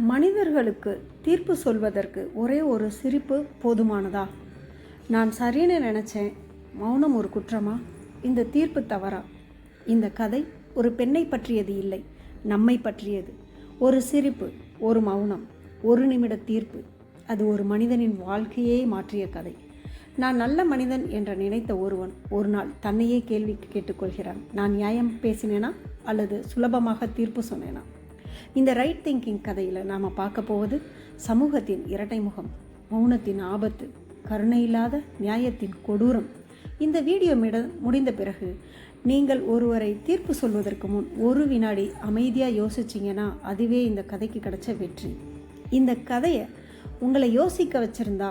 மனிதர்களுக்கு தீர்ப்பு சொல்வதற்கு ஒரே ஒரு சிரிப்பு போதுமானதா? நான் சரின்னு நினச்சேன். மௌனம் ஒரு குற்றமா? இந்த தீர்ப்பு தவறா? இந்த கதை ஒரு பெண்ணை பற்றியது இல்லை நம்மை பற்றியது. ஒரு சிரிப்பு ஒரு மௌனம் ஒரு நிமிட தீர்ப்பு. அது ஒரு மனிதனின் வாழ்க்கையே மாற்றிய கதை. நான் நல்ல மனிதன் என்று நினைத்த ஒருவன் ஒரு நாள் தன்னையே கேள்வி கேட்டுக்கொள்கிறான். நான் நியாயம் பேசினேனா? அல்லது சுலபமாக தீர்ப்பு சொன்னேனா? இந்த ரைட் திங்கிங் கதையில் நாம் பார்க்க போவது சமூகத்தின் இரட்டை முகம் மௌனத்தின் ஆபத்து கருணை இல்லாத நியாயத்தின் கொடூரம். இந்த வீடியோ மிட முடிந்த பிறகு நீங்கள் ஒருவரை தீர்ப்பு சொல்வதற்கு முன் ஒரு வினாடி அமைதியாக யோசிச்சிங்கன்னா அதுவே இந்த கதைக்கு கிடைச்ச வெற்றி. இந்த கதையை உங்களை யோசிக்க வச்சுருந்தா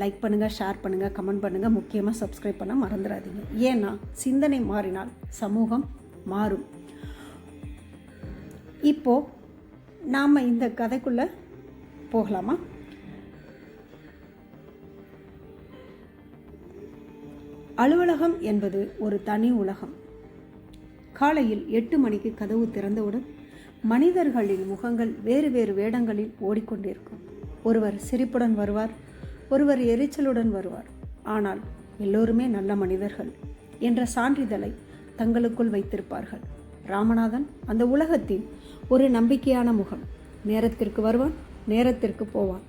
லைக் பண்ணுங்கள் ஷேர் பண்ணுங்கள் கமெண்ட் பண்ணுங்கள் முக்கியமாக சப்ஸ்கிரைப் பண்ண மறந்துடாதீங்க. ஏன்னா சிந்தனை மாறினால் சமூகம் மாறும். இப்போது நாம் இந்த கதைக்குள்ளே போகலாமா? அலுவலகம் என்பது ஒரு தனி உலகம். காலையில் எட்டு மணிக்கு கதவு திறந்தவுடன் மனிதர்களின் முகங்கள் வேறு வேறு வேடங்களில் ஓடிக்கொண்டிருக்கும். ஒருவர் சிரிப்புடன் வருவார் ஒருவர் எரிச்சலுடன் வருவார். ஆனால் எல்லோருமே நல்ல மனிதர்கள் என்ற சான்றிதழை தங்களுக்குள் வைத்திருப்பார்கள். ராமநாதன் அந்த உலகத்தின் ஒரு நம்பிக்கையான முகம். நேரத்திற்கு வருவான் நேரத்திற்கு போவான்.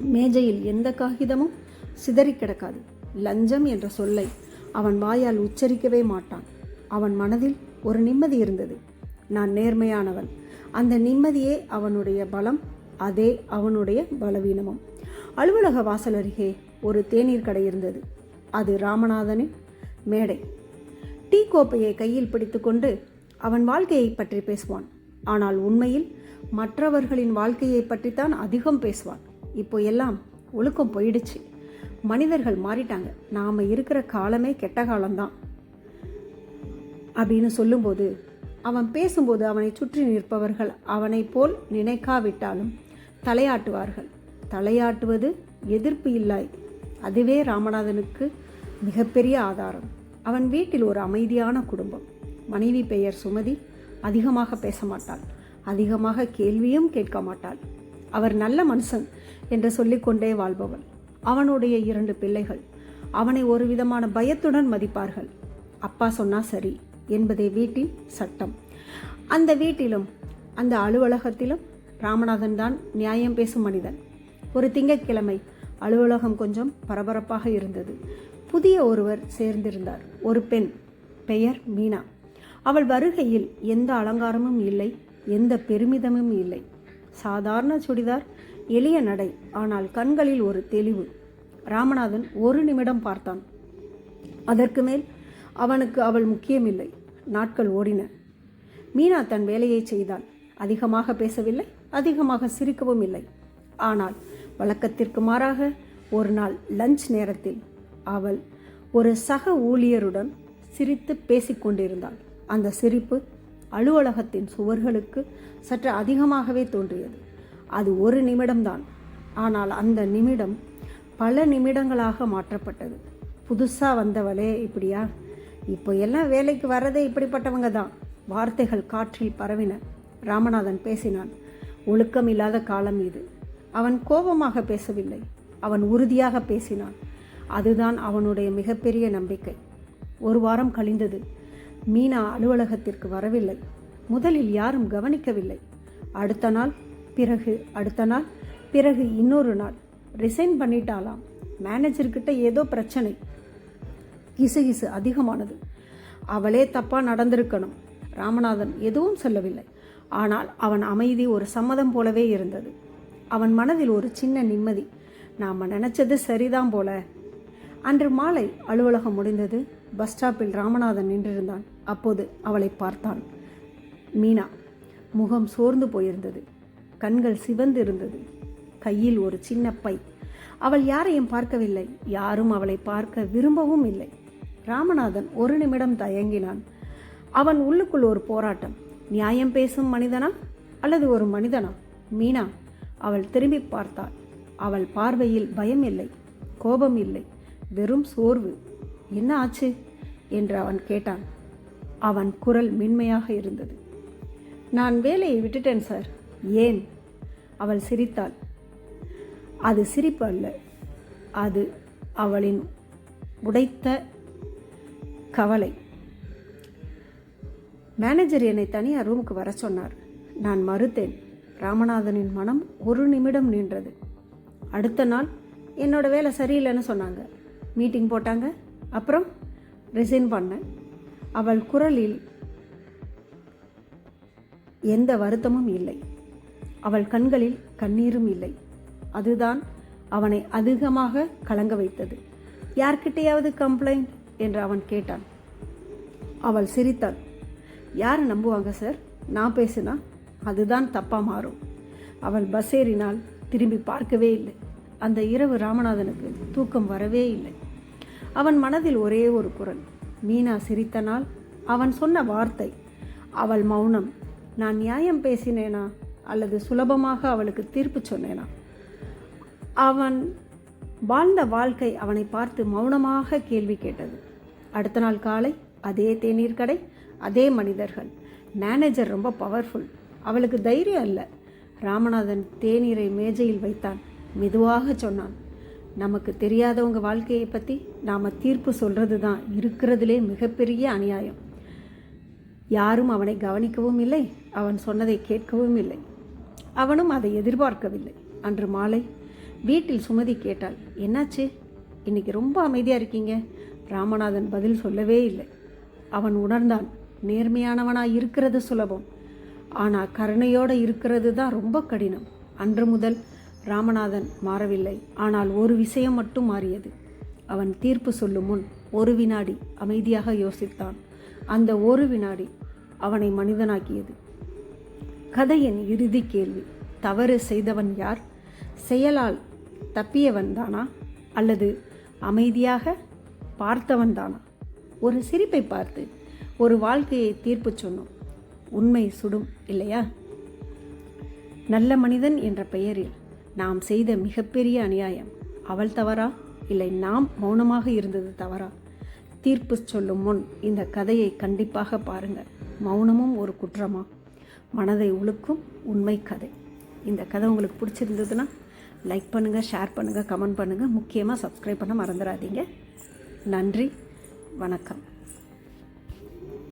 மேஜையில் எந்த காகிதமும் சிதறி கிடக்காது. லஞ்சம் என்ற சொல்லை அவன் வாயால் உச்சரிக்கவே மாட்டான். அவன் மனதில் ஒரு நிம்மதி இருந்தது. நான் நேர்மையானவன். அந்த நிம்மதியே அவனுடைய பலம் அதே அவனுடைய பலவீனமும். அலுவலக வாசல் அருகே ஒரு தேநீர் கடை இருந்தது. அது ராமநாதனின் மேடை. டீ கோப்பையை கையில் பிடித்துக்கொண்டு அவன் வாழ்க்கையை பற்றி பேசுவான். ஆனால் உண்மையில் மற்றவர்களின் வாழ்க்கையை பற்றித்தான் அதிகம் பேசுவான். இப்போ எல்லாம் ஒழுக்கம் போயிடுச்சு. மனிதர்கள் மாறிட்டாங்க. நாம் இருக்கிற காலமே கெட்ட காலம்தான். அப்படின்னு சொல்லும்போது அவன் பேசும்போது அவனை சுற்றி நிற்பவர்கள் அவனைப் போல் நினைக்காவிட்டாலும் தலையாட்டுவார்கள். தலையாட்டுவது எதிர்ப்பு இல்லை. அதுவே ராமநாதனுக்கு மிகப்பெரிய ஆதாரம். அவன் வீட்டில் ஒரு அமைதியான குடும்பம். மனைவி பெயர் சுமதி அதிகமாக பேச மாட்டாள். அதிகமாக கேள்வியும் கேட்க மாட்டாள். அவர் நல்ல மனுஷன் என்று சொல்லிக்கொண்டே வாழ்பவள். அவனுடைய இரண்டு பிள்ளைகள். அவனை ஒரு விதமான பயத்துடன் மதிப்பார்கள். அப்பா சொன்னா சரி என்பதே வீட்டின் சட்டம். அந்த வீட்டிலும் அந்த அலுவலகத்திலும் ராமநாதன் தான் நியாயம் பேசும் மனிதன். ஒரு திங்கட்கிழமை அலுவலகம் கொஞ்சம் பரபரப்பாக இருந்தது. புதிய ஒருவர் சேர்ந்திருந்தார். ஒரு பெண். பெயர் மீனா. அவள் வருகையில் எந்த அலங்காரமும் இல்லை எந்த பெருமிதமும் இல்லை. சாதாரண சுடிதார் எளிய நடை ஆனால் கண்களில் ஒரு தெளிவு. ராமநாதன் ஒரு நிமிடம் பார்த்தான். அதற்கு மேல் அவனுக்கு அவள் முக்கியமில்லை நாட்கள் ஓடின. மீனா தன் வேலையை செய்தாள். அதிகமாக பேசவில்லை அதிகமாக சிரிக்கவும் இல்லை. ஆனால் வழக்கத்திற்கு மாறாக ஒரு நாள் லஞ்ச் நேரத்தில் அவள் ஒரு சக ஊழியருடன் சிரித்து பேசிக்கொண்டிருந்தாள். அந்த சிரிப்பு அலுவலகத்தின் சுவர்களுக்கு சற்று அதிகமாகவே தோன்றியது. அது ஒரு நிமிடம்தான். ஆனால் அந்த நிமிடம் பல நிமிடங்களாக மாற்றப்பட்டது. புதுசாக வந்தவளே இப்படியா? இப்போ எல்லாம் வேலைக்கு வர்றதே இப்படிப்பட்டவங்க தான். வார்த்தைகள் காற்றில் பரவின. ராமநாதன் பேசினான். ஒழுக்கம் இல்லாத காலம் இது. அவன் கோபமாக பேசவில்லை. அவன் உறுதியாக பேசினான். அதுதான் அவனுடைய மிகப்பெரிய நம்பிக்கை. ஒரு வாரம் கழிந்தது. மீனா அலுவலகத்திற்கு வரவில்லை. முதலில் யாரும் கவனிக்கவில்லை. அடுத்த நாள் பிறகு அடுத்த நாள் பிறகு இன்னொரு நாள். ரிசைன் பண்ணிட்டாலாம் மேனேஜர்கிட்ட ஏதோ பிரச்சனை. கிசுகிசு அதிகமானது. அவளே தப்பாக நடந்திருக்கணும். ராமநாதன் எதுவும் சொல்லவில்லை. ஆனால் அவன் அமைதி ஒரு சம்மதம் போலவே இருந்தது. அவன் மனதில் ஒரு சின்ன நிம்மதி. நாம் நினச்சது சரிதான் போல. அன்று மாலை அலுவலகம் முடிந்தது பஸ் ஸ்டாப்பில் ராமநாதன் நின்றிருந்தான். அப்போது அவளை பார்த்தான். மீனா முகம் சோர்ந்து போயிருந்தது. கண்கள் சிவந்து இருந்தது கையில் ஒரு சின்ன பை. அவள் யாரையும் பார்க்கவில்லை. யாரும் அவளை பார்க்க விரும்பவும் இல்லை. ராமநாதன் ஒரு நிமிடம் தயங்கினான். அவன் உள்ளுக்குள் ஒரு போராட்டம். நியாயம் பேசும் மனிதனா அல்லது ஒரு மனிதனா? மீனா அவள் திரும்பி பார்த்தாள். அவள் பார்வையில் பயம் இல்லை கோபம் இல்லை. வெறும் சோர்வு. என்ன ஆச்சு? என்று அவன் கேட்டான். அவன் குரல் மென்மையாக இருந்தது. நான் வேலையை விட்டுட்டேன் சார். ஏன்? அவள் சிரித்தாள். அது சிரிப்பு அல்ல. அது அவளின் உடைத்த கவலை. மேனேஜர் என்னை தனியாக ரூமுக்கு வர சொன்னார். நான் மறுத்தேன். ராமநாதனின் மனம் ஒரு நிமிடம் நின்றது. அடுத்த நாள் என்னோட வேலை சரியில்லைன்னு சொன்னாங்க. மீட்டிங் போட்டாங்க. அப்புறம் ரிசைன் பண்ணேன். அவள் குரலில் எந்த வருத்தமும் இல்லை. அவள் கண்களில் கண்ணீரும் இல்லை. அதுதான் அவனை அதிகமாக கலங்க வைத்தது. யார்கிட்டையாவது கம்ப்ளைண்ட் என்று அவன் கேட்டான். அவள் சிரித்தாள். யாரை நம்புவாங்க சார் நான் பேசினா அதுதான் தப்பாக மாறும். அவள் பஸ் ஏறினால் திரும்பி பார்க்கவே இல்லை. அந்த இரவு ராமநாதனுக்கு தூக்கம் வரவே இல்லை. அவன் மனதில் ஒரே ஒரு குரல். மீனா சிரித்த நாள் அவன் சொன்ன வார்த்தை அவள் மௌனம். நான் நியாயம் பேசினேனா? அல்லது சுலபமாக அவளுக்கு தீர்ப்பு சொன்னேனா? அவன் வாழ்ந்த வாழ்க்கை அவனை பார்த்து மௌனமாக கேள்வி கேட்டது. அடுத்த நாள் காலை அதே தேநீர் கடை அதே மனிதர்கள். மேனேஜர் ரொம்ப பவர்ஃபுல். அவளுக்கு தைரியம் இல்லை. ராமநாதன் தேநீரை மேஜையில் வைத்தான். மெதுவாக சொன்னான் நமக்கு தெரியாதவங்க வாழ்க்கையை பற்றி நாம் தீர்ப்பு சொல்கிறது தான் இருக்கிறதுலே மிகப்பெரிய அநியாயம். யாரும் அவனை கவனிக்கவும் இல்லை அவன் சொன்னதை கேட்கவும் இல்லை. அவனும் அதை எதிர்பார்க்கவில்லை. அன்று மாலை வீட்டில் சுமதி கேட்டாள் என்னாச்சு? இன்னைக்கு ரொம்ப அமைதியாக இருக்கீங்க. ராமநாதன் பதில் சொல்லவே இல்லை. அவன் உணர்ந்தான் நேர்மையானவனாக இருக்கிறது சுலபம். ஆனால் கருணையோடு இருக்கிறது தான் ரொம்ப கடினம். அன்று முதல் ராமநாதன் மாறவில்லை. ஆனால் ஒரு விஷயம் மட்டும் மாறியது. அவன் தீர்ப்பு சொல்லும் முன் ஒரு வினாடி அமைதியாக யோசித்தான். அந்த ஒரு வினாடி அவனை மனிதனாக்கியது. கதையின் இறுதி கேள்வி தவறு செய்தவன் யார்? செயலால் தப்பியவன் தானா? அல்லது அமைதியாக பார்த்தவன் தானா? ஒரு சிரிப்பை பார்த்து ஒரு வாழ்க்கையை தீர்ப்பு சொன்னோம். உண்மை சுடும் இல்லையா? நல்ல மனிதன் என்ற பெயரில் நாம் செய்த மிகப்பெரிய அநியாயம். அவள் தவறா? இல்லை நாம் மௌனமாக இருந்தது தவறா? தீர்ப்பு சொல்லும் முன் இந்த கதையை கண்டிப்பாக பாருங்கள் மௌனமும் ஒரு குற்றமா? மனதை உழுக்கும் உண்மை கதை. இந்த கதை உங்களுக்கு பிடிச்சிருந்ததுன்னா லைக் பண்ணுங்கள் ஷேர் பண்ணுங்கள் கமெண்ட் பண்ணுங்கள் முக்கியமாக சப்ஸ்கிரைப் பண்ண மறந்துடாதீங்க. நன்றி வணக்கம்.